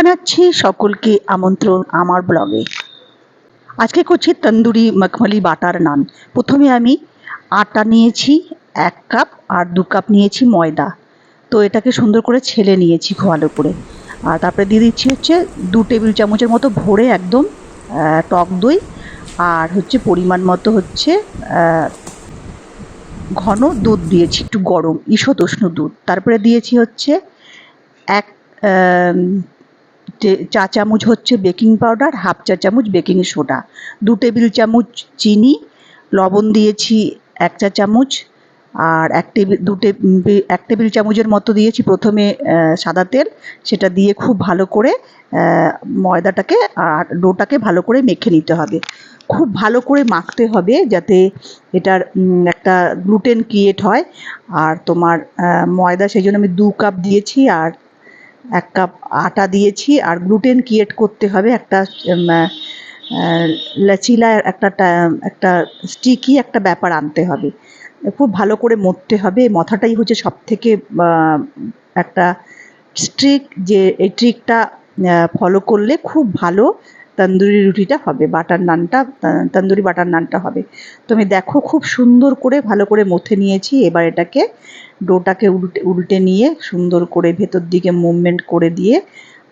জানাচ্ছি সকলকে আমন্ত্রণ আমার ব্লগে আজকে করছি তন্দুরি মখমলি বাটার নান। প্রথমে আমি আটা নিয়েছি, এক কাপ, আর দু কাপ নিয়েছি ময়দা। তো এটাকে সুন্দর করে ছেলে নিয়েছি ভালো করে আর তারপরে দিয়ে দিচ্ছি হচ্ছে দু টেবিল চামচের মতো ভরে একদম টক দই, আর হচ্ছে পরিমাণ মতো হচ্ছে ঘন দুধ দিয়েছি, একটু গরম, ঈষৎ উষ্ণ দুধ। তারপরে দিয়েছি হচ্ছে এক চা চামচ হচ্ছে বেকিং পাউডার, হাফ চা চামচ বেকিং সোডা। দু টেবিল চামচ চিনি, লবণ দিয়েছি এক চা চামচ, আর এক টেবিল, দু টেবিল এক টেবিল চামচের মতো দিয়েছি প্রথমে সাদা তেল। সেটা দিয়ে খুব ভালো করে ময়দাটাকে আর ডোটাকে ভালো করে মেখে নিতে হবে। খুব ভালো করে মাখতে হবে যাতে এটার একটা গ্লুটেন ক্রিয়েট হয়। আর তোমার ময়দা, সেই জন্য আমি দু কাপ দিয়েছি। আর এক কাপ আটা দিয়েছি আর গ্লুটেন ক্রিয়েট করতে হবে একটা লাচিলা একটা একটা স্টিকি একটা ব্যাপার আনতে হবে। খুব ভালো করে মরতে হবে। মথাটাই হচ্ছে সব থেকে একটা স্ট্রিক যে, এই ট্রিকটা ফলো করলে খুব ভালো তন্দুরি রুটিটা হবে, বাটার নানটা তন্দুরি বাটার নানটা হবে। তুমি দেখো খুব সুন্দর করে, ভালো করে মথে নিয়েছি, এবার এটাকে ডোটাকে উল্টে উল্টে নিয়ে সুন্দর করে ভেতর দিকে মুভমেন্ট করে দিয়ে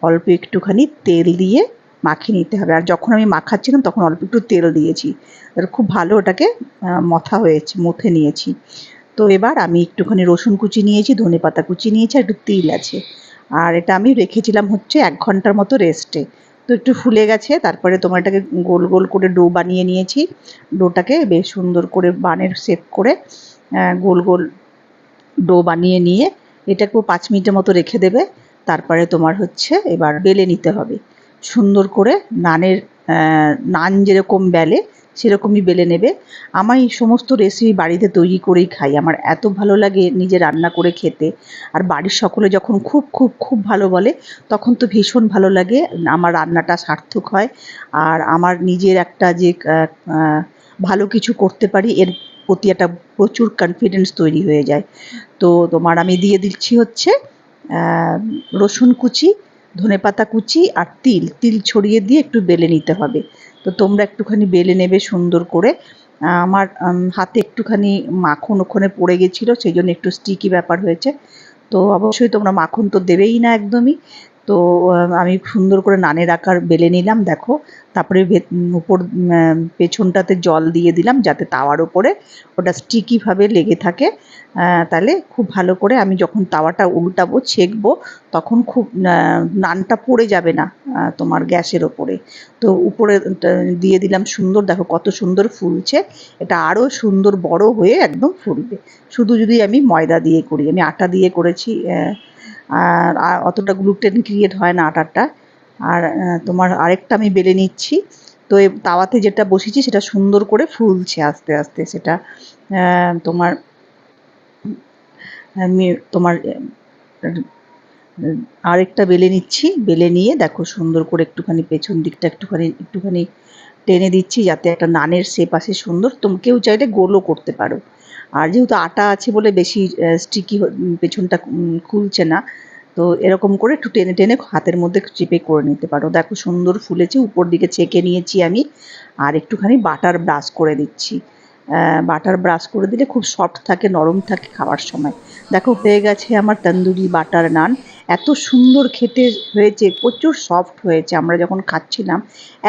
অল্প একটুখানি তেল দিয়ে মাখিয়ে নিতে হবে। আর যখন আমি মাখাচ্ছিলাম, তখন অল্প একটু তেল দিয়েছি। খুব ভালো ওটাকে মথা হয়েছে, মথে নিয়েছি। তো এবার আমি একটুখানি রসুন কুচি নিয়েছি ধনে পাতা কুচি নিয়েছি, আর একটু তিল আছে। আর এটা আমি রেখেছিলাম হচ্ছে এক ঘণ্টার মতো রেস্টে তো একটু ফুলে গেছে, তারপরে তোমার এটাকে গোল গোল করে ডো বানিয়ে নিয়েছি। ডোটাকে বেশ সুন্দর করে বানের শেপ করে গোল গোল ডো বানিয়ে নিয়ে এটাকেও পাঁচ মিনিটের মতো রেখে দেবে। তারপরে তোমার হচ্ছে এবার বেলে নিতে হবে। সুন্দর করে নানের নান যেরকম বেলে, সেরকমই বেলে নেবে। আমার এই সমস্ত রেসিপি বাড়িতে তৈরি করেই খাই। আমার এত ভালো লাগে নিজে রান্না করে খেতে। আর বাড়ির সকলে যখন খুব খুব খুব ভালো বলে, তখন তো ভীষণ ভালো লাগে। আমার রান্নাটা সার্থক হয়। আর আমার নিজের একটা যে ভালো কিছু করতে পারি, এর প্রতি একটা প্রচুর কনফিডেন্স তৈরি হয়ে যায়। তো তোমার আমি দিয়ে দিচ্ছি হচ্ছে রসুন কুচি ধনেপাতা কুচি আর তিল তিল ছড়িয়ে দিয়ে একটু বেলে নিতে হবে। তো তোমরা একটুখানি বেলে নেবে সুন্দর করে। আমার হাতে একটুখানি মাখন ওখানে পড়ে গেছিল, সেই জন্য একটু স্টিকি ব্যাপার হয়েছে। তো অবশ্যই তোমরা মাখন তো দেবেই না একদমই। তো আমি সুন্দর করে নানের আকার বেলে নিলাম, দেখো। তারপরে উপর পেছনটাতে জল দিয়ে দিলাম যাতে তাওয়ার ওপরে ওটা স্টিকিভাবে লেগে থাকে। তাহলে খুব ভালো করে আমি যখন তাওয়াটা উল্টাবো, ছেঁকবো, তখন খুব নানটা পড়ে যাবে না তোমার গ্যাসের ওপরে। তো উপরে দিয়ে দিলাম সুন্দর, দেখো কত সুন্দর ফুলছে। এটা আরও সুন্দর বড় হয়ে একদম ফুলবে। শুধু যদি আমি ময়দা দিয়ে করি, আমি আটা দিয়ে করেছি আর অতটা গ্লুটেন ক্রিয়েট হয় না আটাটা আর তোমার আরেকটা আমি বেলে নিচ্ছি। তো এই তাওয়াতে যেটা বসিয়েছি সেটা সুন্দর করে ফুলছে আস্তে আস্তে। সেটা তোমার তোমার আরেকটা বেলে নিচ্ছি। বেলে নিয়ে দেখো সুন্দর করে একটুখানি পেছন দিকটা একটুখানি একটুখানি টেনে দিচ্ছি যাতে একটা নানের শেপ আসে সুন্দর। তুমি, কেউ চাইলে গোলও করতে পারো। আর যেহেতু আটা আছে বলে বেশি স্টিকি পেছনটা খুলছে না, তো এরকম করে একটু টেনে টেনে হাতের মধ্যে চেপে করে নিতে পারো। দেখো সুন্দর ফুলেছে, উপর দিকে ছেঁকে নিয়েছি আমি, আর একটুখানি বাটার ব্রাশ করে দিচ্ছি। বাটার ব্রাশ করে দিলে খুব সফট থাকে, নরম থাকে খাওয়ার সময়। দেখো হয়ে গেছে আমার তন্দুরি বাটার নান। এত সুন্দর খেতে হয়েছে, প্রচুর সফট হয়েছে, আমরা যখন খাচ্ছিলাম,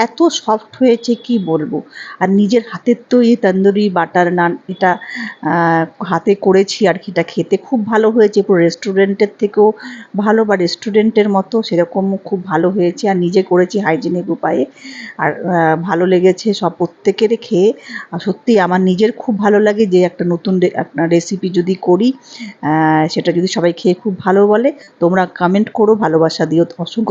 এত সফট হয়েছে কি বলব? আর নিজের হাতের তৈরি তন্দুরি বাটার নান, এটা হাতে করেছি আর কি, এটা খেতে খুব ভালো হয়েছে, পুরো রেস্টুরেন্টের থেকেও ভালো বা রেস্টুরেন্টের মতো, সেরকম খুব ভালো হয়েছে, আর নিজে করেছি হাইজেনিক উপায়ে, আর ভালো লেগেছে সব প্রত্যেকের খেয়ে, আর সত্যি আমার নিজের খুব ভালো লাগে যে একটা নতুন রেসিপি যদি করি সেটা যদি সবাই খেয়ে খুব ভালো বলে, তোমরা কমেন্ট করো ভালোবাসা দিও অসংখ্য